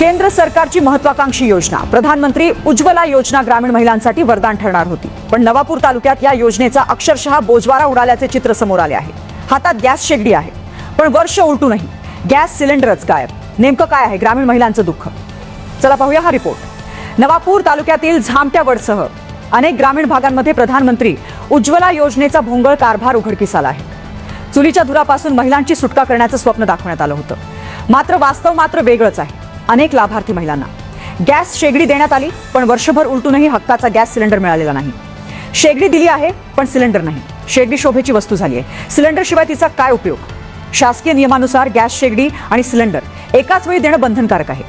केंद्र सरकारची महत्वाकांक्षी योजना. प्रधानमंत्री उज्ज्वला योजना ग्रामीण महिलांसाठी वरदान ठरणार होती. पण नवापूर तालुक्यात या योजनेचा अक्षरशः बोजवारा उडाल्याचे चित्र समोर आले आहे. हातात गॅस शेगडी आहे. पण वर्ष उलटूनही गॅस सिलेंडरच गायब. नेमकं काय आहे ग्रामीण महिलांचं दुःख? चला पाहूया हा रिपोर्ट. नवापूर तालुक्यातील झामट्या वडसह अनेक ग्रामीण भागांमध्ये प्रधानमंत्री उज्ज्वला योजनेचा भोंगळ कारभार उघडकीस आला आहे. चुलीच्या धुरापासून महिलांची सुटका करण्याचं स्वप्न दाखवण्यात आलं होतं. मात्र वास्तव मात्र वेगळंच आहे. अनेक लाभार्थी महिलांना. गॅस शेगडी देण्यात आली पण वर्षभर उलटूनही हक्काचा गॅस सिलेंडर मिळालेला नाही. शेगडी दिली आहे पण सिलेंडर नाही. शेगडी शोभेची वस्तू झाली आहे. सिलेंडर शिवाय तिचा काय उपयोग? शासकीय नियमानुसार गॅस शेगडी आणि सिलेंडर एकाच वेळी देणं बंधनकारक आहे.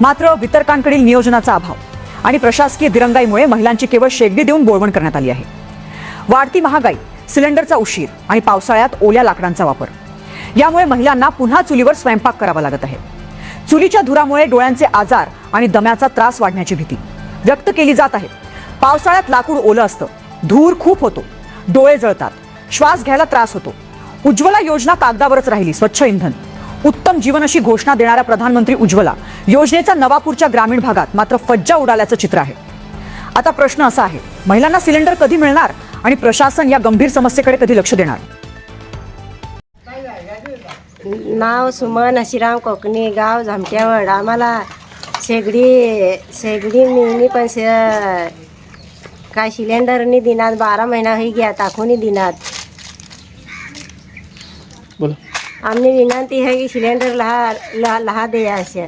मात्र वितरकांकडील नियोजनाचा अभाव आणि प्रशासकीय दिरंगाईमुळे महिलांची केवळ शेगडी देऊन बोळवण करण्यात आली आहे. वाढती महागाई सिलेंडरचा उशीर आणि पावसाळ्यात ओल्या लाकडांचा वापर. यामुळे महिलांना पुन्हा चुलीवर स्वयंपाक करावा लागत आहे. चुलीच्या धुरामुळे डोळ्यांचे आजार आणि दम्याचा त्रास वाढण्याची भीती व्यक्त केली जात आहे. पावसाळ्यात लाकूड ओलं असतं. धूर खूप होतो. डोळे जळतात. श्वास घ्यायला त्रास होतो. उज्ज्वला योजना कागदावरच राहिली स्वच्छ इंधन. उत्तम जीवन अशी घोषणा देणाऱ्या प्रधानमंत्री उज्ज्वला योजनेचा नवापूरच्या ग्रामीण भागात मात्र फज्जा उडाल्याचं चित्र आहे. आता प्रश्न असा आहे महिलांना सिलेंडर कधी मिळणार आणि प्रशासन या गंभीर समस्येकडे कधी लक्ष देणार? नाव सुमन हशिराम कोकणी गाव झामट्यावड आम्हाला शेगडी शेगडी मिळणी पण शे काय सिलेंडरनी दिनात बारा महिना होई गया टाकूनी दिनात. बोला. आमनी विनंती है की सिलेंडर लहा लहा लहा दे असे.